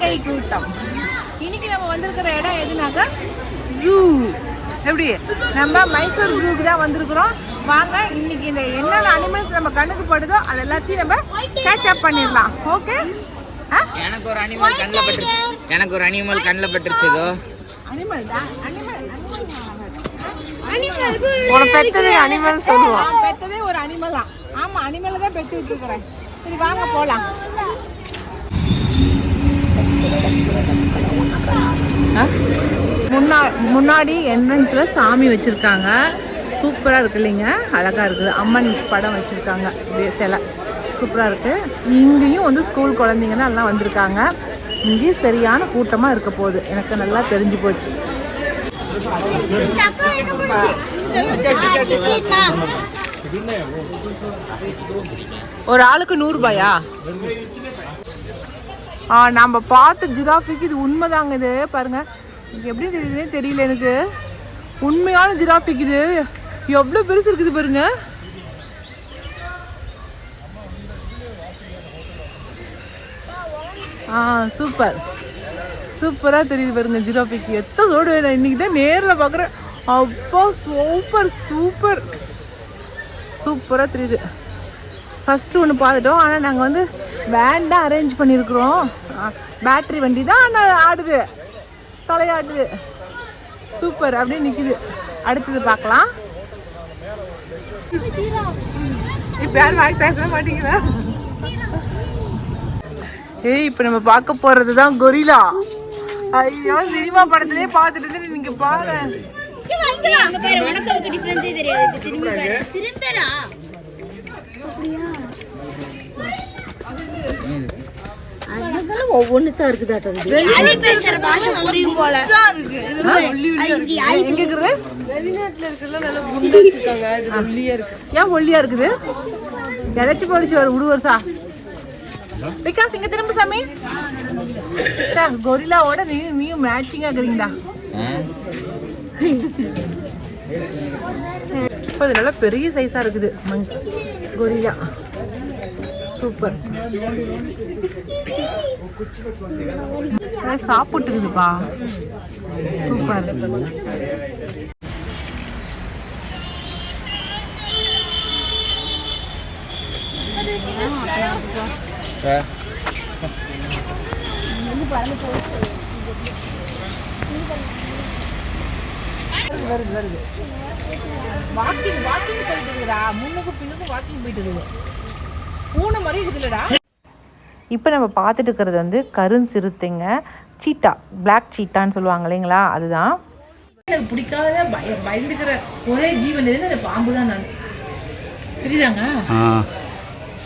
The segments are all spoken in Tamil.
கை கூட்டம். இன்னைக்கு நம்ம வந்திருக்கிற இடம் எதுனாக்கா ஜூ எப்படி? நம்ம மைசூர் ஜூக்கு தான் வந்திருக்கிறோம். வாங்க இன்னைக்கு இந்த என்னென்ன அனிமல்ஸ் நம்ம கண்ணுக்கு படுதோ அது எல்லாத்தையும் நம்ம கேட்ச் அப் பண்ணிடலாம். ஓகே எனக்கு ஒரு அனிமல் கண்ணில் பட்டுருச்சு. எனக்கு ஒரு அனிமல் கண்ணில் பட்டுருச்சுதோ அனிமல் தான். அனிமல் உன பெத்தது அனிமல் சொல்லுவான். பெத்ததே ஒரு அனிமல் தான். ஆமா அனிமலை தான் பெத்து விட்டுருக்குறேன் சரி வாங்க போலாம். முன்னா முன்னாடி என்ட்ரன்ஸில் சாமி வச்சுருக்காங்க. சூப்பராக இருக்கு இல்லைங்க. அழகாக இருக்குது. அம்மன் படம் வச்சுருக்காங்க. அப்படியே சிலை. சூப்பராக இருக்குது இங்கேயும் வந்து ஸ்கூல் குழந்தைங்கலாம் எல்லாம் வந்திருக்காங்க. இங்கேயும் சரியான கூட்டமாக இருக்க போகுது. எனக்கு நல்லா தெரிஞ்சு போச்சு. ஒரு ஆளுக்கு நூறுபாயா நம்ம பார்த்த ஜிராஃபிக்கு இது உண்மைதாங்க இது. பாருங்க. எப்படி தெரியுதுன்னே தெரியல எனக்கு. உண்மையான ஜிராஃபிக்கு இது. எவ்வளோ பெருசு இருக்குது பாருங்க. ஆ சூப்பர். சூப்பராக தெரியுது பாருங்க ஜிராஃபிக்கு. எத்தனை தோடு வேணும் இன்றைக்கி தான் நேரில் பார்க்குறேன் அப்போ சூப்பர் சூப்பர். சூப்பராக தெரியுது. ஃபஸ்ட்டு ஒன்று பார்த்துட்டோம். ஆனால் நாங்கள் வந்து வேன் தான் அரேஞ்ச் பண்ணியிருக்கிறோம். பேட்ரி வண்டி தான் ஆனால் ஆடுது. தலையாடுது. சூப்பர் அப்படியே நிற்கிது அடுத்தது பார்க்கலாம். இப்போ யாரும் வாய் பேசவே மாட்டேங்கிறா ஏய் இப்போ நம்ம பார்க்க போகிறது தான் கொரிலா. ஐயோ சினிமா படத்துலேயே பார்த்துட்டு இருந்து நீங்க பாரு அங்க பாரு உனக்கு அதுக்கு டிஃபரன்ஸே தெரியாது. திரும்பி பாரு. திரும்படா ஒவ்வொன்றுதான் இருக்குதாட்டம் அலி பேசுற பாஷை புரியும் போல. எங்க இருக்குது ஏன் ஒல்லியா இருக்குது? இழைச்சி போலிச்சு ஒரு விடுவர்சா விகாஸ் இங்க திரும்ப சாமி. ச்சே, கொரில்லாவோட நீ நீயும் மேட்சிங் ஆகுறீங்களா இப்போ இது நல்லா பெரிய சைஸா இருக்குது. Monk gorilla. சூப்பர். சாப்பிட்டுருக்குதுப்பா சூப்பர். வருது வருது. வாக்கிங் வாக்கிங் போயிட்டு இருக்குதா முன்னுக்கு பின்னுக்கு வாக்கிங் போயிட்டு இருக்குது. பூனை மாதிரி இருக்குதுல்லடா. இப்போ நம்ம பார்த்துட்டு இருக்கிறது வந்து கருஞ்சிறுத்தைங்க சீட்டா பிளாக் சீட்டான்னு சொல்லுவாங்க இல்லைங்களா? அதுதான். எனக்கு பிடிக்காத பய பயந்துக்கிற ஒரே ஜீவன் எதுன்னு அந்த பாம்பு தான் நான். தெரியுதாங்க?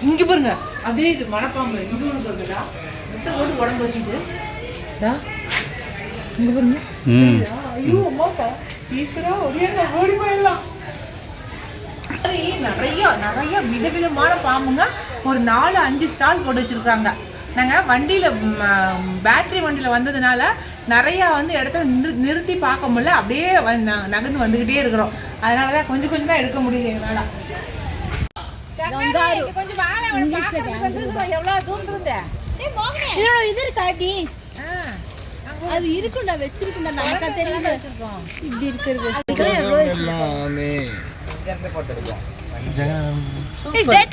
இங்க பாருங்க. அதே இது மலைப்பாம்பு இது ஒன்று பாருங்கடா முட்டை போட்டு உடம்பு வச்சுட்டு இங்க பாருங்க? ஐயோ அம்மாக்கா. ஈஸ்வரா ஒரே ஓடி போயிடலாம். நிறைய நிறைய விதவிதமான பாம்புங்க. ஒரு நாலு அஞ்சு ஸ்டால் போட்டு வச்சிருக்காங்க நாங்கள் வண்டியில் பேட்டரி வண்டியில் வந்ததுனால நிறையா வந்து இடத்துல நிறு நிறுத்தி பார்க்க முடியல. அப்படியே வந்து ந- நகர்ந்து வந்துக்கிட்டே இருக்கிறோம். அதனால தான் கொஞ்சம் கொஞ்சம் தான் எடுக்க முடியுது எங்களால். இது இருக்காட்டி அது இருக்கும்டா வச்சிருக்கும்டா நமக்கா தெரியல இப்படி இருக்கிறது. டேட்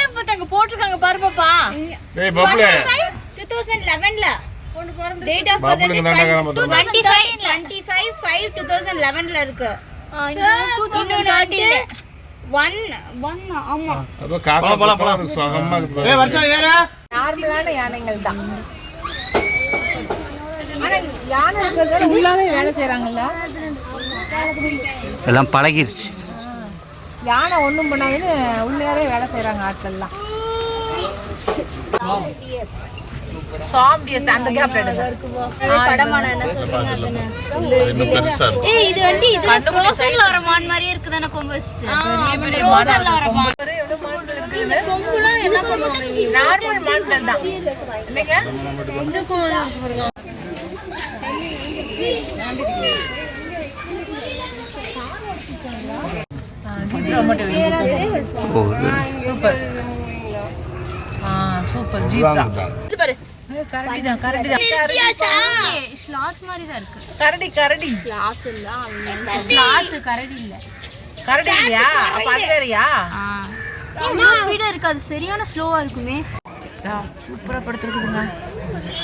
ஆஃப் பர்த் அங்க போட்டிருக்காங்க பாரு பாப்பா டேய் பப்ளு 2011ல பொண்ணு பிறந்த டேட் ஆஃப் பர்த் 25 25 5 2011ல இருக்கு. இன்னொன்னு ஒன் ஒன் ஆமா. அப்ப காக்கா போலாம் அது சுகமா இருக்கு ஏய் வர்த்தா ஏறா நார்மலான யானைகள் தான். யானை வேலை செய்கிறாங்கல்ல எல்லாம் பழகிருச்சு. யானை ஒன்றும் பண்ணாதுன்னு உள்ளாரே வேலை செய்கிறாங்க ஆட்கள்லாம் சாம்பியஸ் அந்த கேப் எடுங்க கடமான என்ன சொல்றீங்க அதுன்னு இன்னும் பெருசா இருக்கு ஏய் இது வந்து இது ஃப்ரோசன்ல வர மான் மாதிரியே இருக்குதானே கொம்பு வச்சுட்டு ஃப்ரோசன்ல வர மான் கொம்புலாம் என்ன பண்ணுவாங்க நார்மல் மான்கள் தான் இல்லைங்க சூப்பர். ஆ சூப்பர். ஜீப்ரா கரடி தான் கரடி தான். ஸ்லாத் மாதிரி தான் இருக்கு. கரடி கரடி. ஸ்லாத் கரடி இல்ல. கரடி இல்லையா? அப்ப அது வேறயா இவ்வளோ ஸ்பீடா இருக்கு அது சரியான ஸ்லோவா இருக்குமே. சூப்பரா படுத்துருக்குதுங்க.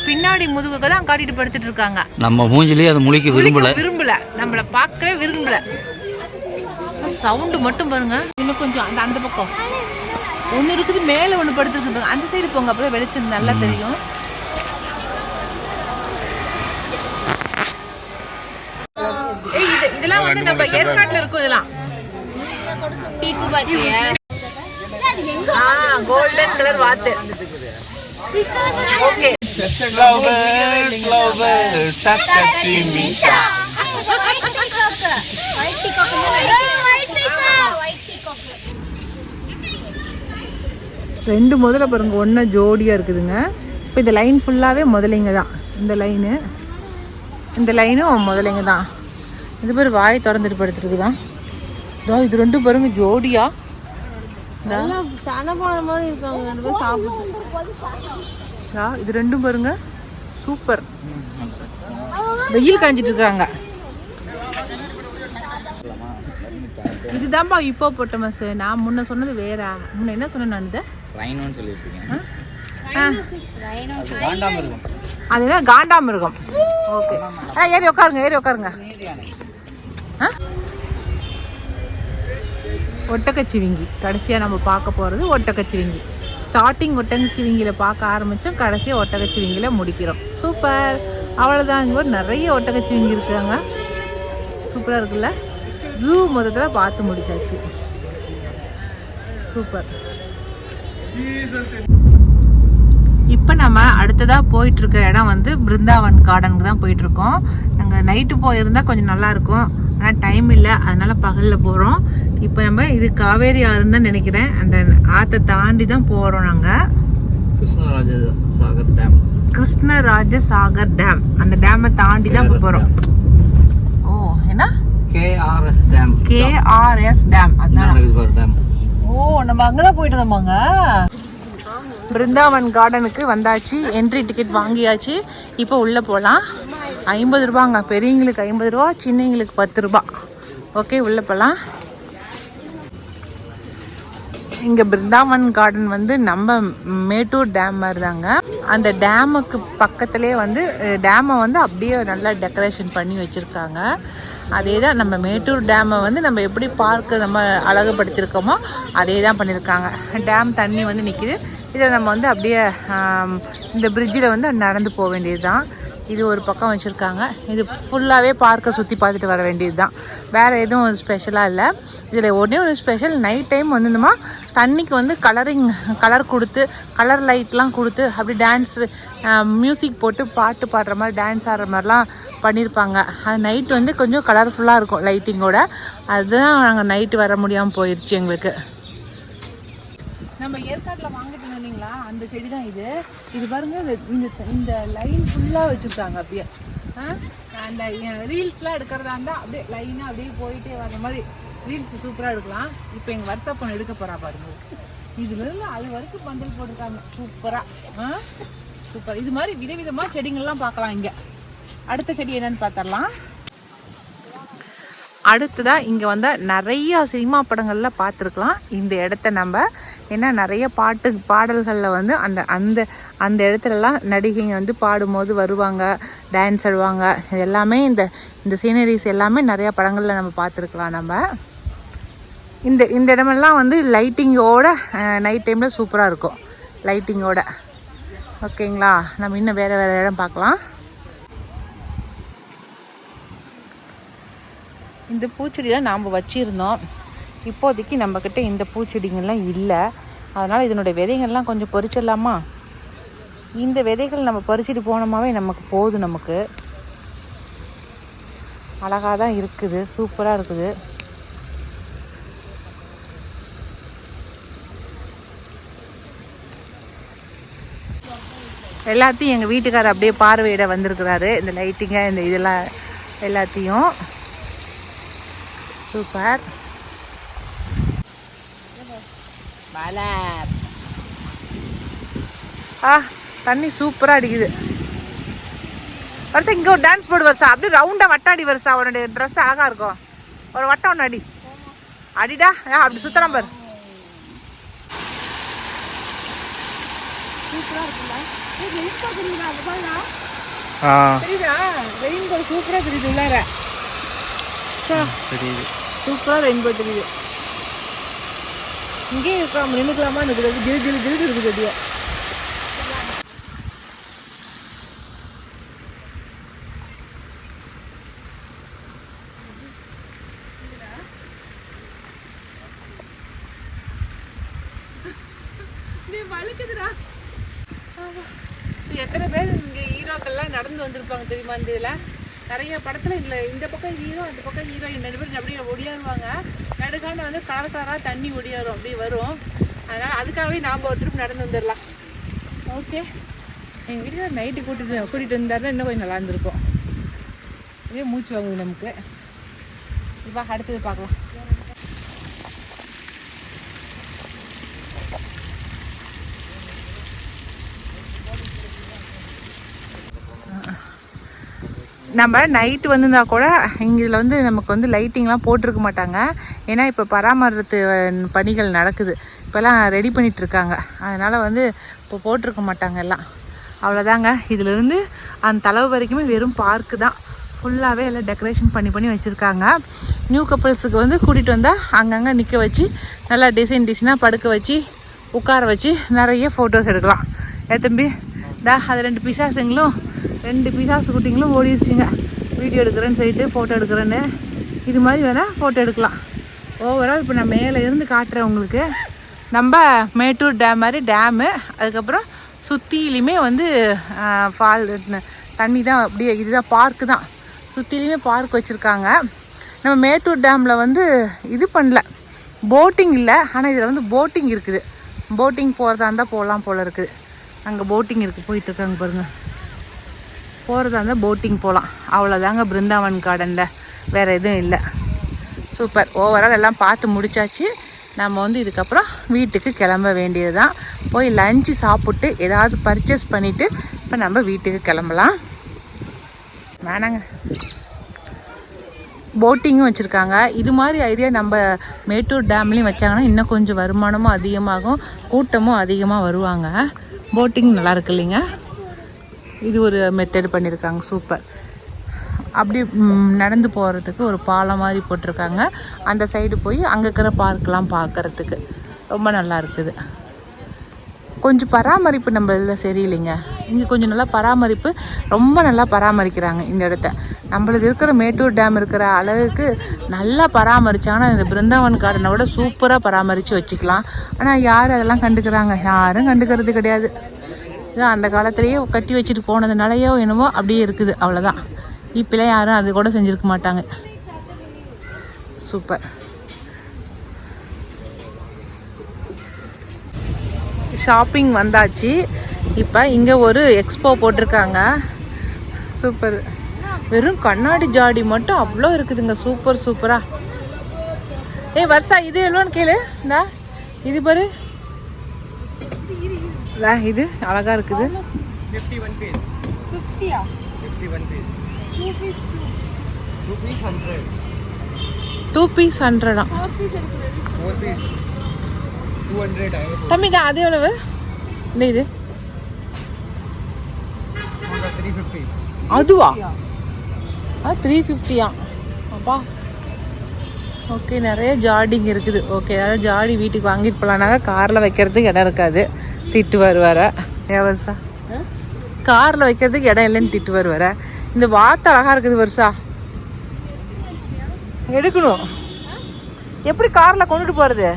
பின்னாடி முதுகுக்கு தான் காட்டிட்டு படுத்துட்டு இருக்காங்க. நம்ம மூஞ்சிலேயே அது முழிக்க விரும்பல. விரும்பல. நம்மள பார்க்கவே விரும்பல. சவுண்டு மட்டும் பாருங்க. இன்னும் கொஞ்சம் அந்த அந்த பக்கம். ஒன்று இருக்குது மேலே ஒன்று படுத்துருக்கு. அந்த சைடு போங்க அப்பதான் வெளிச்சம் நல்லா தெரியும். இதெல்லாம் வந்து நம்ம ஏற்காட்டுல இருக்கும். இதெல்லாம். பீக்கு பாத்தியா ஆ கோல்டன் கலர் வாத்து. ஓகே ரெண்டு முதல்ல பாருங்க ஒன்றா ஜோடியாக இருக்குதுங்க. இப்போ இந்த லைன் ஃபுல்லாகவே முதலைங்க தான். இந்த லைனு இந்த லைனும் முதலைங்க தான். இது பேர் வாய் திறந்துட்டு படுத்துருக்குதான் இதோ இது ரெண்டும் பாருங்க ஜோடியா. இதா, இது ரெண்டும் பாருங்க. சூப்பர். வெயில் காஞ்சிட்டு இருக்காங்க. இதுதான்ப்பா இப்போ போட்ட மஸ் நான் முன்ன சொன்னது வேற. முன்ன என்ன சொன்னேன் நான் இதை? ரைனோன்னு அதுதான் காண்டாமிருகம் ஓகே. ஆ ஏறி உட்காருங்க ஏறி உட்காருங்க ஆ? ஒட்டக்கச்சிவிங்கி கடைசியாக நம்ம பார்க்க போகிறது ஒட்டக்கச்சிவிங்கி ஸ்டார்டிங் ஒட்டக்கச்சிவிங்கியில் பார்க்க ஆரம்பித்தோம் கடைசியாக ஒட்டக்கச்சிவிங்கியில் முடிக்கிறோம். சூப்பர் அவ்வளோதான் இங்கே ஒரு நிறைய ஒட்டக்கச்சிவிங்கி இருக்காங்க. சூப்பராக இருக்குல்ல? ஜூ மொத்தத்தில் பார்த்து முடிச்சாச்சு. சூப்பர் இப்போ நம்ம அடுத்ததாக போயிட்டு இருக்கிற இடம் வந்து பிருந்தாவன் கார்டனுக்கு தான் போயிட்டு இருக்கோம் நாங்கள் நைட்டு போயிருந்தா கொஞ்சம் நல்லா இருக்கும். ஆனால் டைம் இல்லை. அதனால பகலில் போகிறோம் இப்போ நம்ம இது காவேரி ஆறுன்னு தான் நினைக்கிறேன். அந்த ஆற்றை தாண்டி தான் போகிறோம் நாங்கள் கிருஷ்ணராஜ சாகர் டேம் கிருஷ்ணராஜ சாகர் டேம் அந்த டேமை தாண்டி தான் போகிறோம் ஓ என்ன? கேஆர்எஸ் டேம் கேஆர்எஸ் டேம் அதான். டேம் ஓ நம்ம அங்கதான் போயிட்டு வந்தோமாங்க? பிருந்தாவன் கார்டனுக்கு வந்தாச்சு. என்ட்ரி டிக்கெட் வாங்கியாச்சு. இப்போ உள்ளே போகலாம் ஐம்பது ரூபாங்க. பெரியவங்களுக்கு ஐம்பது ரூபா சின்னவங்களுக்கு பத்து ரூபா. ஓகே உள்ளே போகலாம் இங்கே பிருந்தாவன் கார்டன் வந்து நம்ம மேட்டூர் டேம் மாதிரி தாங்க அந்த டேமுக்கு பக்கத்துலேயே வந்து டேமை வந்து அப்படியே நல்லா டெக்கரேஷன் பண்ணி வச்சுருக்காங்க. அதே தான் நம்ம மேட்டூர் டேமை வந்து நம்ம எப்படி பார்க்க நம்ம அழகுபடுத்தியிருக்கோமோ அதே தான் பண்ணியிருக்காங்க. டேம் தண்ணி வந்து நிற்கிது இதில் நம்ம வந்து அப்படியே இந்த பிரிட்ஜில் வந்து நடந்து போக வேண்டியது தான் இது ஒரு பக்கம் வச்சுருக்காங்க. இது ஃபுல்லாகவே பார்க்கை சுற்றி பார்த்துட்டு வர வேண்டியது தான் வேறு எதுவும் ஸ்பெஷலாக இல்லை. இதில் ஒன்றே ஒரு ஸ்பெஷல் நைட் டைம் வந்துமா தண்ணிக்கு வந்து கலரிங் கலர் கொடுத்து கலர் லைட்லாம் கொடுத்து அப்படி டான்ஸ் மியூசிக் போட்டு பாட்டு பாடுற மாதிரி டான்ஸ் ஆடுற மாதிரிலாம் பண்ணியிருப்பாங்க அது நைட் வந்து கொஞ்சம் கலர்ஃபுல்லாக இருக்கும் லைட்டிங்கோட அதுதான் நாங்கள் நைட்டு வர முடியாமல் போயிடுச்சு எங்களுக்கு. நம்ம ஏற்காட்டில் வாங்கிட்டு இருந்தோம் அந்த செடி தான் இது. இது பாருங்க இந்த இந்த இந்த லைன் ஃபுல்லாக வச்சுருக்காங்க அப்படியே. ஆ? அந்த ரீல்ஸ்லாம் எடுக்கிறதா இருந்தால் அப்படியே லைனாக அப்படியே போயிட்டே வர மாதிரி ரீல்ஸ் சூப்பராக எடுக்கலாம். இப்போ எங்கள் வருஷா பொண்ணு எடுக்க போகிறா பாருங்க. இதுலேருந்து அது வரைக்கும் பந்தல் போட்டிருக்காங்க. சூப்பராக சூப்பர் இது மாதிரி விதவிதமாக செடிங்கள்லாம் பார்க்கலாம் இங்கே. அடுத்த செடி என்னன்னு பார்த்தரலாம் அடுத்ததாக இங்கே வந்தால் நிறையா சினிமா படங்களில் பார்த்துருக்கலாம் இந்த இடத்த நம்ம ஏன்னா நிறைய பாட்டு பாடல்களில் வந்து அந்த அந்த அந்த இடத்துலலாம் நடிகைங்க வந்து பாடும்போது வருவாங்க டான்ஸ் ஆடுவாங்க. இது எல்லாமே இந்த இந்த சீனரிஸ் எல்லாமே நிறையா படங்களில் நம்ம பார்த்துருக்கலாம் நம்ம. இந்த இந்த இடமெல்லாம் வந்து லைட்டிங்கோட நைட் டைமில் சூப்பராக இருக்கும். லைட்டிங்கோட ஓகேங்களா? நம்ம இன்னும் வேறு வேறு இடம் பார்க்கலாம். இந்த பூச்செடியெலாம் நாம் வச்சுருந்தோம். இப்போதைக்கு நம்மக்கிட்ட இந்த பூச்செடிங்கள்லாம் இல்லை. அதனால் இதனுடைய விதைகள்லாம் கொஞ்சம் பறிச்சிடலாமா இந்த விதைகள் நம்ம பறிச்சுட்டு போனோமாவே நமக்கு போதும் நமக்கு. அழகாக தான் இருக்குது சூப்பராக இருக்குது. எல்லாத்தையும் எங்கள் வீட்டுக்காரர் அப்படியே பார்வையிட வந்திருக்கிறாரு. இந்த லைட்டிங்க இந்த இதெல்லாம் எல்லாத்தையும். சூப்பர். ஆ தண்ணி சூப்பராக அடிக்குது. வருஷா இங்கே ஒரு டான்ஸ் போடு வருஷா. அப்படியே ரவுண்டாக வட்டாடி வருஷா அவனுடைய ட்ரெஸ் அழகாக இருக்கும். ஒரு வட்டம் ஒன்று அடி. அடிடா ஆ, அப்படி சுத்தலாம் பாரு. ஆ. தெரியுதா? ரெயின்போ சூப்பராக தெரியுது உள்ளார. தெரியுது. சூப்பராக ரெயின்போ தெரியுது. இங்கேயே இருக்கலாம் நின்றுக்கலாமா இருக்குது ஜிலு ஜிலு ஜிலு இருக்குது அப்படியே எத்தனை பேர் இங்கே ஹீரோக்கள்லாம் நடந்து வந்திருப்பாங்க தெரியுமா இந்த இதில்? நிறைய படத்தில் இதில் இந்த பக்கம் ஹீரோ அந்த பக்கம் ஹீரோயின் ரெண்டு பேரும் அப்படியே ஒடியாருவாங்க. நடுக்காண்ட வந்து கலர் கலராக தண்ணி ஒடியாரும் அப்படியே வரும். அதனால் அதுக்காகவே நாம் ஒரு ட்ரிப் நடந்து வந்துடலாம் ஓகே எங்கள் வீட்டில் நைட்டு கூட்டிட்டு கூட்டிகிட்டு வந்தாருன்னா இன்னும் கொஞ்சம் நல்லா இருந்திருக்கும். இதே மூச்சு வாங்குது நமக்கு. இப்போ அடுத்தது பார்க்கலாம். நம்ம நைட்டு வந்திருந்தா கூட இங்கே இதில் வந்து நமக்கு வந்து லைட்டிங்லாம் போட்டிருக்க மாட்டாங்க. ஏன்னா இப்போ பராமரித்து பணிகள் நடக்குது. இப்போல்லாம் ரெடி பண்ணிகிட்ருக்காங்க அதனால் வந்து இப்போ போட்டிருக்க மாட்டாங்க எல்லாம். அவ்வளோதாங்க இதிலிருந்து அந்த தளவு வரைக்குமே வெறும் பார்க்கு தான். ஃபுல்லாகவே எல்லாம் டெக்கரேஷன் பண்ணி பண்ணி வச்சுருக்காங்க. நியூ கப்பல்ஸுக்கு வந்து கூட்டிகிட்டு வந்தால் அங்கங்கே நிற்க வச்சு நல்லா டிசைன் டிசைனாக படுக்க வச்சு உட்கார வச்சு நிறைய ஃபோட்டோஸ் எடுக்கலாம். ஏ தம்பி டா அது ரெண்டு பிசாசுங்களும் ரெண்டு பிசாசு குட்டிங்களும் ஓடிடுச்சுங்க வீடியோ எடுக்கிறேன்னு சொல்லிட்டு ஃபோட்டோ எடுக்கிறேன்னு. இது மாதிரி வேணால் ஃபோட்டோ எடுக்கலாம். ஓவரால் இப்போ நான் மேலே இருந்து காட்டுறேன் உங்களுக்கு. நம்ம மேட்டூர் டேம் மாதிரி டேமு அதுக்கப்புறம் சுற்றிலையுமே வந்து ஃபால் தண்ணி தான் அப்படியே இதுதான் பார்க்கு தான். சுற்றிலையுமே பார்க் வச்சுருக்காங்க. நம்ம மேட்டூர் டேமில் வந்து இது பண்ணல. போட்டிங் இல்லை ஆனால் இதில் வந்து போட்டிங் இருக்குது. போட்டிங் போகிறதா இருந்தால் போகலாம் போல் இருக்குது. அங்கே போட்டிங் இருக்குது போயிட்டுருக்காங்க பாருங்கள் போகிறதா இருந்தால் போட்டிங் போகலாம் அவ்வளோதாங்க பிருந்தாவன் கார்டனில் வேறு எதுவும் இல்லை. சூப்பர் ஓவரால் எல்லாம் பார்த்து முடிச்சாச்சு. நம்ம வந்து இதுக்கப்புறம் வீட்டுக்கு கிளம்ப வேண்டியது தான் போய் லஞ்சு சாப்பிட்டு ஏதாவது பர்ச்சேஸ் பண்ணிவிட்டு இப்போ நம்ம வீட்டுக்கு கிளம்பலாம். வேணாங்க. போட்டிங்கும் வச்சுருக்காங்க. இது மாதிரி ஐடியா நம்ம மேட்டூர் டேம்லேயும் வச்சாங்கன்னா இன்னும் கொஞ்சம் வருமானமும் அதிகமாகும். கூட்டமும் அதிகமாக வருவாங்க. போட்டிங் நல்லா இருக்கு இல்லைங்க? இது ஒரு மெத்தட் பண்ணியிருக்காங்க. சூப்பர். அப்படி நடந்து போகிறதுக்கு ஒரு பாலம் மாதிரி போட்டிருக்காங்க. அந்த சைடு போய் அங்கே இருக்கிற பார்க்கெலாம் பார்க்குறதுக்கு ரொம்ப நல்லா இருக்குது. கொஞ்சம் பராமரிப்பு நம்ம இதில் சரியில்லைங்க. இங்கே கொஞ்சம் நல்லா பராமரிப்பு ரொம்ப நல்லா பராமரிக்கிறாங்க இந்த இடத்த. நம்மளுக்கு இருக்கிற மேட்டூர் டேம் இருக்கிற அளவுக்கு நல்லா பராமரித்தாங்கன்னா இந்த பிருந்தாவன் கார்டனை விட சூப்பராக பராமரித்து வச்சுக்கலாம். ஆனால் யார் அதெல்லாம் கண்டுக்கிறாங்க? யாரும் கண்டுக்கிறது கிடையாது. இது அந்த காலத்திலேயே கட்டி வச்சுட்டு போனதுனாலயோ என்னமோ அப்படியே இருக்குது. அவ்வளோதான் இப்போலாம் யாரும் அது கூட செஞ்சுருக்க மாட்டாங்க. சூப்பர். ஷாப்பிங் வந்தாச்சு. இப்போ இங்கே ஒரு எக்ஸ்போ போட்டிருக்காங்க. சூப்பர் வெறும் கண்ணாடி ஜாடி மட்டும் அவ்வளோ இருக்குதுங்க. சூப்பர் சூப்பராக ஏ வர்ஷா இது எவ்வளோன்னு கேளு. இந்தா இது பாரு. இந்தா, இது அழகா இருக்குது. டூ பீஸ் ஹண்ட்ரடா தம்பிக்கா அது எவ்வளவு? இந்த இது? அதுவா? ஆ த்ரீ ஃபிஃப்டியா அப்பா. ஓகே நிறைய ஜாடிங்க இருக்குது. ஓகே அதாவது ஜாடி வீட்டுக்கு வாங்கிட்டு போகலான்னாக்கா காரில் வைக்கிறதுக்கு இடம் இருக்காது. திட்டு வருவார ஏவர்சா காரில் வைக்கிறதுக்கு இடம் இல்லைன்னு திட்டு வருவார இந்த வாத்து அழகா இருக்குது வருஷா. எடுக்கணும். எப்படி காரில் கொண்டுட்டு போகிறது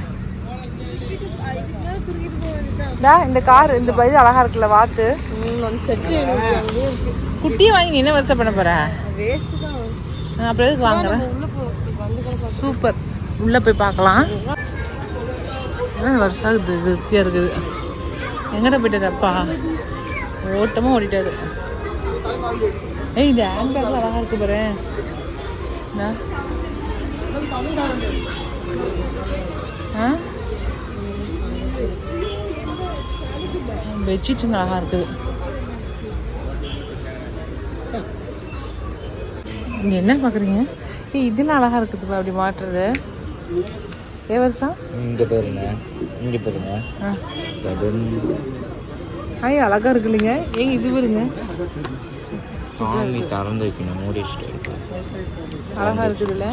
இந்த கார் இந்த இது அழகா இருக்குல்ல வாத்து. குட்டியை வாங்கி நீ என்ன வருஷம் பண்ண போற? அப்புறம் எதுக்கு வாங்குறேன் சூப்பர். உள்ள போய் பார்க்கலாம். வருஷம் திருப்தியாக இருக்குது. எங்கட போயிட்டதப்பா? ஓட்டமாக ஓடிட்டாரு. ஏய் இது ஹேண்ட்பேக்கில் அழகாக இருக்கு பாரு. ஆ? பெட்ஷீட்டுங்க அழகாக இருக்குது நீங்கள் என்ன பார்க்குறீங்க ஏய் இதெல்லாம் அழகாக இருக்குதுப்பா அப்படி மாட்டுறது. ஏ வருஷம் இங்க பாருங்க. இங்க பாருங்க. ஐய் அழகாக இருக்கு இல்லைங்க ஏங்க இது பாருங்க. சாமி திறந்து வைக்கணும். மூடி வச்சுட்டு அழகாக இருக்குதுல்ல.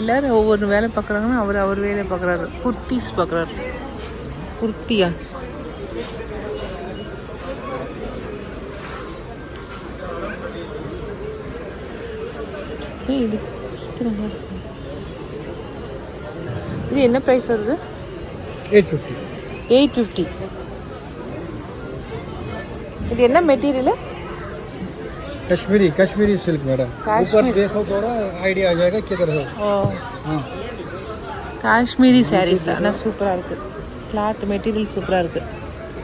எல்லாரும் ஒவ்வொரு வேலை பார்க்குறாங்கன்னா அவர் அவர் வேலை பார்க்குறாரு. குர்த்திஸ் பார்க்குறாரு. குர்த்தியா? இது இருக்கு. இது என்ன ப்ரைஸ் வருது எயிட் ஃபிஃப்டி எயிட் ஃபிஃப்டி இது என்ன material Kashmiri Kashmiri silk madam Kashmir देखो थोड़ा आइडिया आ जाएगा किधर है ஓ காஷ்மீரி சாரீஸ் ஆனால் சூப்பராக இருக்குது கிளாத் மெட்டீரியல் சூப்பராக இருக்குது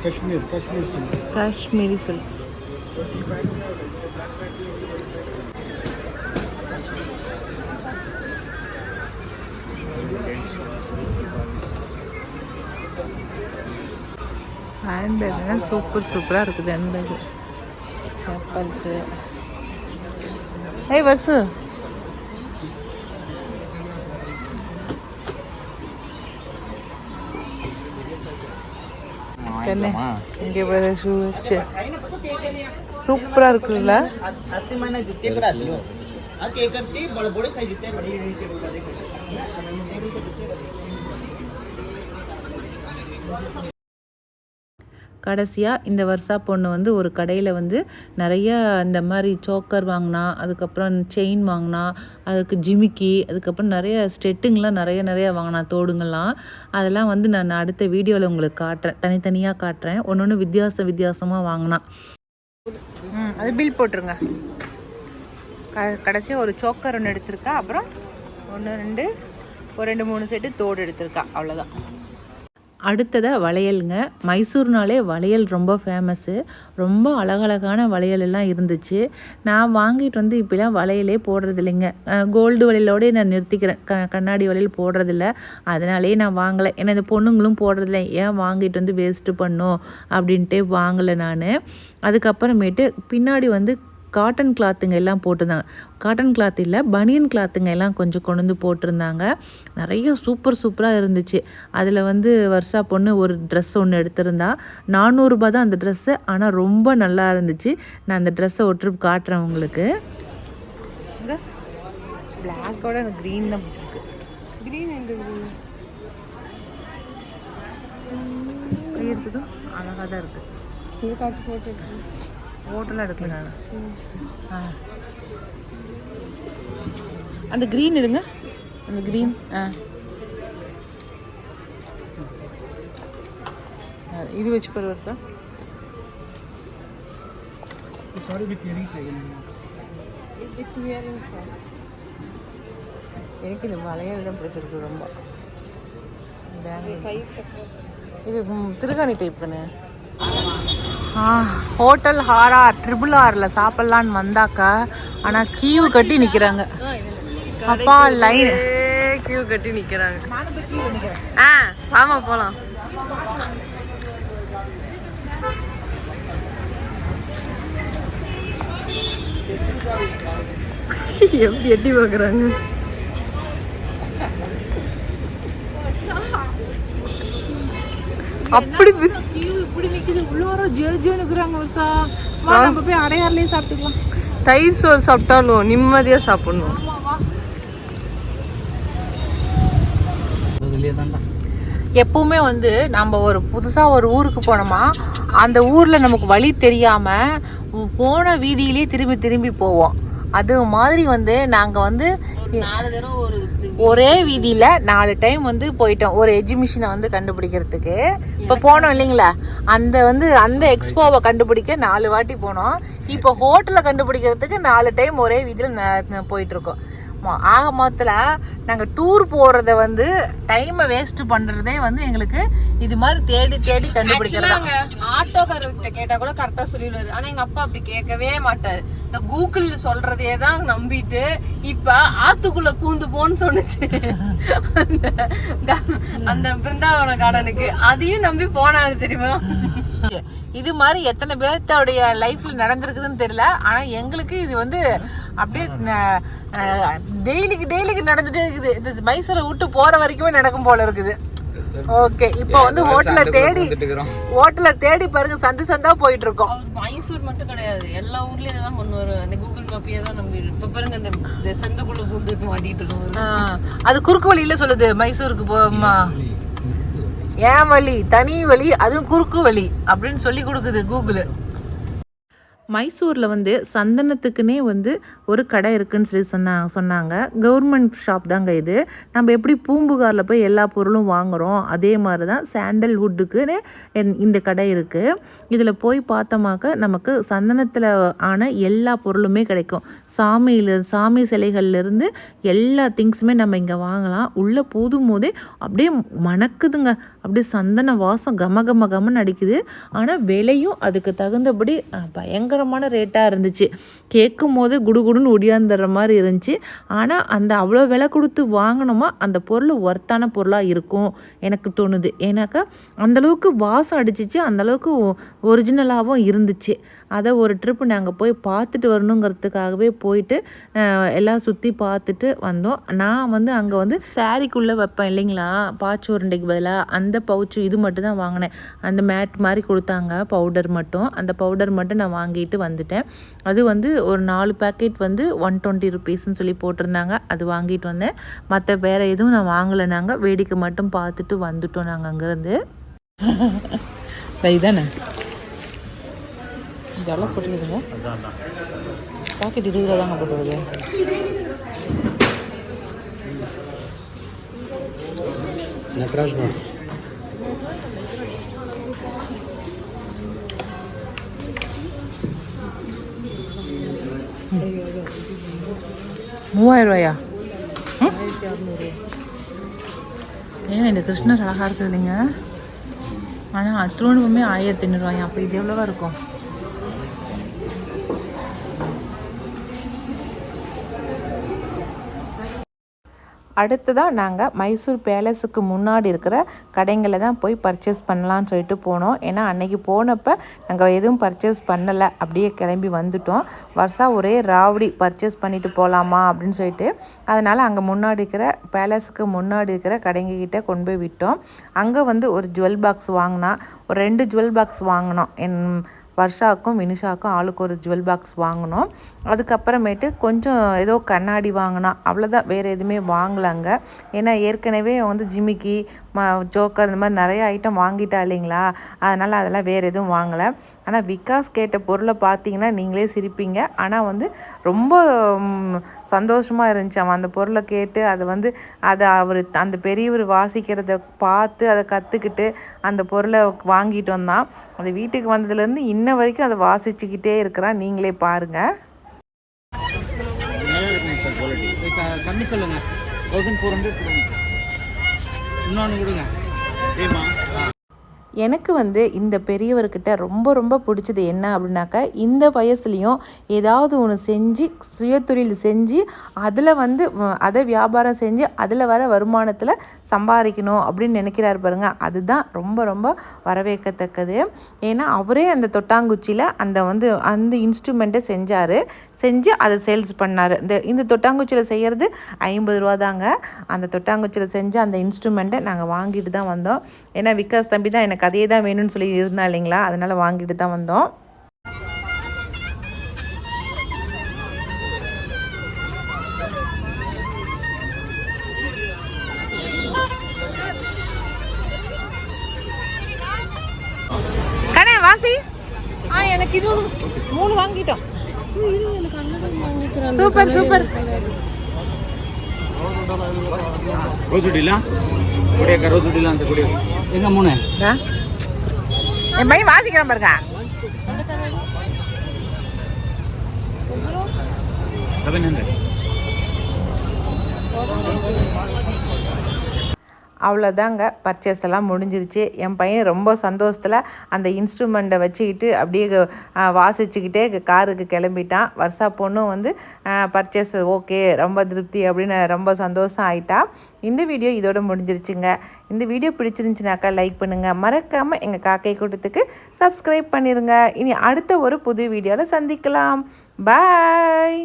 Kashmir Kashmir silk Kashmiri silks hand பேக்லாம் சூப்பர் சூப்பராக இருக்குது ஹேண்ட் பேக் செப்பல்ஸு ஏய் வர்சு. கண்ணே இங்கே பாரு ஷூ வச்சு சூப்பராக இருக்குல்ல கடைசியாக இந்த வருஷா பொண்ணு வந்து ஒரு கடையில் வந்து நிறைய இந்த மாதிரி சோக்கர் வாங்கினா அதுக்கப்புறம் செயின் வாங்கினா அதுக்கு ஜிமிக்கி அதுக்கப்புறம் நிறைய ஸ்டெட்டுங்கெலாம் நிறைய நிறைய வாங்கினா தோடுங்கள்லாம். அதெல்லாம் வந்து நான் அடுத்த வீடியோவில் உங்களுக்கு காட்டுறேன். தனித்தனியாக காட்டுறேன். ஒன்று ஒன்று வித்தியாச வித்தியாசமாக வாங்கினா. அது பில் போட்டுருங்க. க கடைசியாக ஒரு சோக்கர் ஒன்று எடுத்திருக்கா அப்புறம் ஒன்று ரெண்டு ஒரு ரெண்டு மூணு செட்டு தோடு எடுத்திருக்கா அவ்வளோதான் அடுத்ததாக வளையலுங்க. மைசூர்னாலே வளையல் ரொம்ப ஃபேமஸ்ஸு ரொம்ப அழகழகான வளையல் எல்லாம் இருந்துச்சு. நான் வாங்கிட்டு வந்து இப்போலாம் வளையலே போடுறது இல்லைங்க கோல்டு வளையலோடய நான் நிறுத்திக்கிறேன். க கண்ணாடி வளையல் போடுறதில்ல. அதனாலேயே நான் வாங்கலை. ஏன்னா இந்த பொண்ணுங்களும் போடுறதில்ல. ஏன் வாங்கிட்டு வந்து வேஸ்ட்டு பண்ணும்? அப்படின்ட்டு வாங்கலை நான். அதுக்கப்புறமேட்டு பின்னாடி வந்து காட்டன் கிளாத்துங்க எல்லாம் போட்டிருந்தாங்க. காட்டன் கிளாத் இல்லை பனியன் கிளாத்துங்க எல்லாம் கொஞ்சம் கொண்டு வந்து போட்டிருந்தாங்க. நிறைய சூப்பர் சூப்பராக இருந்துச்சு. அதில் வந்து வருஷா பொண்ணு ஒரு ட்ரெஸ் ஒன்று எடுத்திருந்தா. நானூறுரூபா தான் அந்த ட்ரெஸ்ஸு ஆனால் ரொம்ப நல்லா இருந்துச்சு. நான் அந்த ட்ரெஸ்ஸை ஒரு ட்ரிப் காட்டுறேன் உங்களுக்கு. பிளாக்கோட க்ரீன் தான் பிடிச்சிருக்கு. க்ரீன் எந்த அழகாக தான் இருக்குது காட்டு ஃபோட்டோ ஃபோட்டோலாம் எடுக்கல. நான் ஆ. அந்த க்ரீன் எடுங்க. அந்த க்ரீன் ஆ. இது வச்சு பரவாயில்ல sir sari with earrings with earrings எனக்கு இந்த மலையாளம் தான் பிடிச்சிருக்கு ரொம்ப. இது திருகாணி டைப் பண்ணு ஹோட்டல் ஹாரா ட்ரிபிள் ஆரில் சாப்பிட்லான்னு வந்தாக்கா ஆனால் கியூ கட்டி நிற்கிறாங்க அப்பா லைன் கியூ கட்டி நிக்கிறாங்க. ஆ ஆமா போகலாம் எப்படி எட்டி பாக்குறாங்க அப்படி பி- கீவு இப்படி நிற்கிது இருக்கிறாங்க வருஷா வா நம்ம போய் அடையாறுலேயே சாப்பிட்டுக்கலாம். தயிர் சோறு சாப்பிட்டாலும் நிம்மதியா சாப்பிடணும். எப்பவுமே வந்து நம்ம ஒரு புதுசாக ஒரு ஊருக்கு போனோமா அந்த ஊரில் நமக்கு வழி தெரியாமல் போன வீதியிலே திரும்பி திரும்பி போவோம். அது மாதிரி வந்து நாங்கள் வந்து ஒரே வீதியில் நாலு டைம் வந்து போயிட்டோம். ஒரு எஜிபிஷனை வந்து கண்டுபிடிக்கிறதுக்கு. இப்போ போனோம் இல்லைங்களா? அந்த வந்து அந்த எக்ஸ்போவை கண்டுபிடிக்க நாலு வாட்டி போனோம். இப்போ ஹோட்டலை கண்டுபிடிக்கிறதுக்கு நாலு டைம் ஒரே வீதியில் போயிட்டுருக்கோம் ஆக மொத்தத்தில் நாங்கள் டூர் போகிறத வந்து டைமை வேஸ்ட் பண்ணுறதே வந்து எங்களுக்கு இது மாதிரி தேடி தேடி கண்டுபிடிக்கிறது. ஆட்டோக்காரர்கிட்ட கேட்டால் கூட கரெக்டாக சொல்லிடுவாரு. ஆனால் எங்கள் அப்பா அப்படி கேட்கவே மாட்டாரு. இந்த கூகுளில் சொல்கிறதே தான் நம்பிட்டு இப்போ ஆத்துக்குள்ளே பூந்து போன்னு சொன்னிச்சு. அந்த- அந்த பிருந்தாவன கார்டனுக்கு அதையும் நம்பி போனாரு தெரியுமா? இது மாதிரி எத்தனை பேர்த்தோடைய லைஃப்ல நடந்திருக்குதுன்னு தெரியல. ஆனா எங்களுக்கு இது வந்து அப்படியே டெய்லிக்கு டெய்லிக்கு நடந்துட்டே இருக்குது. இந்த மைசூரை விட்டு போற வரைக்குமே நடக்கும் போல இருக்குது. ஓகே இப்போ வந்து ஹோட்டலை தேடி ஹோட்டலை தேடி பாருங்க சந்து சந்தா போயிட்டு இருக்கோம் மைசூர் மட்டும் கிடையாது. எல்லா ஊர்லயும் இதான் பண்ணுவாரு அந்த கூகுள் மேப்பையே தான் நம்பி இப்ப பாருங்க அந்த சந்தக்குள்ள பூந்துட்டு மாட்டிட்டு இருக்கோம். அது குறுக்கு வழியில சொல்லுது மைசூருக்கு போமா ஏன் வழி தனி வழி அதுவும் குறுக்கு வழி அப்படின்னு சொல்லி கொடுக்குது கூகுள். மைசூரில் வந்து சந்தனத்துக்குன்னே வந்து ஒரு கடை இருக்குதுன்னு சொல்லி சொன்னாங்க சொன்னாங்க. கவர்மெண்ட் ஷாப் தாங்க இது. நம்ம எப்படி பூம்புகாரில் போய் எல்லா பொருளும் வாங்குகிறோம் அதே மாதிரி தான் சாண்டல்வுட்டுக்குன்னு இந்த கடை இருக்குது இதில் போய் பார்த்தோமாக்க நமக்கு சந்தனத்தில் ஆன எல்லா பொருளுமே கிடைக்கும். சாமியில் சாமி சிலைகள்லேருந்து எல்லா திங்ஸுமே நம்ம இங்கே வாங்கலாம். உள்ளே போதும் போதே அப்படியே மணக்குதுங்க. அப்படியே சந்தன வாசம் கம கம கமன்னு அடிக்குது. ஆனால் விலையும் அதுக்கு தகுந்தபடி பயங்கர பயங்கரமான ரேட்டாக இருந்துச்சு. கேட்கும் போது குடுகுடுன்னு ஒடியாந்துடுற மாதிரி இருந்துச்சு. ஆனால் அந்த அவ்வளோ விலை கொடுத்து வாங்கினோமா அந்த பொருள் ஒர்த்தான பொருளாக இருக்கும் எனக்கு தோணுது. ஏன்னாக்கா அந்தளவுக்கு வாசம் அடிச்சிச்சு அந்தளவுக்கு ஒரிஜினலாகவும் இருந்துச்சு. அதை ஒரு ட்ரிப்பு நாங்கள் போய் பார்த்துட்டு வரணுங்கிறதுக்காகவே போயிட்டு எல்லாம் சுற்றி பார்த்துட்டு வந்தோம். நான் வந்து அங்கே வந்து சாரிக்குள்ளே வைப்பேன் இல்லைங்களா? பாச்சு உருண்டைக்கு பதிலாக அந்த பவுச்சு இது மட்டும் தான் வாங்கினேன். அந்த மேட் மாதிரி கொடுத்தாங்க பவுடர் மட்டும். அந்த பவுடர் மட்டும் நான் வாங்கிட்டு வந்துட்டேன். அது வந்து ஒரு நாலு பேக்கெட் வந்து ஒன் டுவெண்ட்டி ருபீஸ்ன்னு சொல்லி போட்டிருந்தாங்க. அது வாங்கிட்டு வந்தேன். மற்ற வேறு எதுவும் நான் வாங்கலை நாங்கள் வேடிக்கை மட்டும் பார்த்துட்டு வந்துட்டோம் நாங்கள் அங்கேருந்து. இதானே அஞ்சாலாம் போட்டுருக்குங்க. பாக்கெட் இருபது ரூபா தாங்க போட்டுருது நட்ராஜ் மூவாயிரம் ரூபாயா ஏங்க இந்த கிருஷ்ணர் அழகாக இருக்குது இல்லைங்க. ஆனால் திருவண்ணாமே ஆயிரத்தி ஐநூறுவாயா அப்போ இது எவ்வளோவா இருக்கும்? அடுத்ததாக நாங்கள் மைசூர் பேலஸுக்கு முன்னாடி இருக்கிற கடைங்களில் தான் போய் பர்ச்சேஸ் பண்ணலான்னு சொல்லிட்டு போனோம். ஏன்னா அன்றைக்கி போனப்போ நாங்கள் எதுவும் பர்ச்சேஸ் பண்ணலை. அப்படியே கிளம்பி வந்துட்டோம். வருஷா ஒரே ராவடி பர்ச்சேஸ் பண்ணிட்டு போகலாமா அப்படின்னு சொல்லிட்டு அதனால் அங்கே முன்னாடி இருக்கிற பேலஸுக்கு முன்னாடி இருக்கிற கடைங்கக்கிட்ட கொண்டு போய் விட்டோம். அங்கே வந்து ஒரு ஜுவல் பாக்ஸ் வாங்கினா ஒரு ரெண்டு ஜுவல் பாக்ஸ் வாங்கினோம். என் வர்ஷாக்கும் வினிஷாவுக்கும் ஆளுக்கு ஒரு ஜுவல் பாக்ஸ் வாங்கினோம். அதுக்கப்புறமேட்டு கொஞ்சம் ஏதோ கண்ணாடி வாங்கினா அவ்வளோதான் வேறு எதுவுமே வாங்கலாங்க. ஏன்னா ஏற்கனவே வந்து ஜிமிக்கி ஜோக்கர் இந்த மாதிரி நிறைய ஐட்டம் வாங்கிட்டா இல்லைங்களா? அதனால் அதெல்லாம் வேறு எதுவும் வாங்கலை. ஆனால் விகாஸ் கேட்ட பொருளை பார்த்தீங்கன்னா நீங்களே சிரிப்பீங்க. ஆனால் வந்து ரொம்ப சந்தோஷமாக இருந்துச்சு அவன் அந்த பொருளை கேட்டு. அதை வந்து அதை அவர் அந்த பெரியவர் வாசிக்கிறத பார்த்து அதை கற்றுக்கிட்டு அந்த பொருளை வாங்கிட்டு வந்தான். அது வீட்டுக்கு வந்ததுலேருந்து இன்ன வரைக்கும் அதை வாசிச்சுக்கிட்டே இருக்கிறான். நீங்களே பாருங்கள் நல்லா இருக்குங்க கம்மி தௌசண்ட் ஃபோர் ஹண்ட்ரட் இன்னொன்று கொடுங்க. சரிம்மா. எனக்கு வந்து இந்த பெரியவர்கிட்ட ரொம்ப ரொம்ப பிடிச்சது என்ன அப்படின்னாக்கா இந்த வயசுலேயும் ஏதாவது ஒன்று செஞ்சு சுயதொழில் செஞ்சு அதில் வந்து அதை வியாபாரம் செஞ்சு அதில் வர வருமானத்தில் சம்பாதிக்கணும் அப்படின்னு நினைக்கிறாரு பாருங்க. அதுதான் ரொம்ப ரொம்ப வரவேற்கத்தக்கது. ஏன்னா அவரே அந்த தொட்டாங்குச்சியில் அந்த வந்து அந்த இன்ஸ்ட்ருமெண்ட்டை செஞ்சார். செஞ்சு அதை சேல்ஸ் பண்ணார். இந்த இந்த தொட்டாங்குச்சியில் செய்கிறது ஐம்பது ரூபா தாங்க. அந்த தொட்டாங்குச்சியில் செஞ்ச அந்த இன்ஸ்ட்ருமெண்ட்டை நாங்கள் வாங்கிட்டு தான் வந்தோம். ஏன்னா விகாஸ் தம்பி தான் எனக்கு அதே தான் வேணும்னு சொல்லி இருந்தா இல்லைங்களா? அதனால் வாங்கிட்டு தான் வந்தோம். Super super. ரோஸ் உட்டிலாம் குடியக்கா ரோஸ் உட்டிலாம் அந்த குடிய. எங்க மூணு. என் பையன் வாசிக்கிறான் பாருங்க. செவன் ஹண்ட்ரட் அவ்வளோதாங்க பர்ச்சேஸ் எல்லாம் முடிஞ்சிருச்சு. என் பையன் ரொம்ப சந்தோஷத்தில் அந்த இன்ஸ்ட்ருமெண்ட்டை வச்சுக்கிட்டு அப்படியே வாசிச்சுக்கிட்டே காருக்கு கிளம்பிட்டான். வருஷா பொண்ணும் வந்து பர்ச்சேஸ் ஓகே ரொம்ப திருப்தி அப்படின்னு ரொம்ப சந்தோஷம் ஆயிட்டா. இந்த வீடியோ இதோட முடிஞ்சிருச்சுங்க. இந்த வீடியோ பிடிச்சிருந்துச்சுனாக்கா லைக் பண்ணுங்கள் மறக்காமல் எங்கள் காக்கை கூட்டத்துக்கு சப்ஸ்கிரைப் பண்ணிடுங்க இனி அடுத்த ஒரு புது வீடியோவில் சந்திக்கலாம். பாய்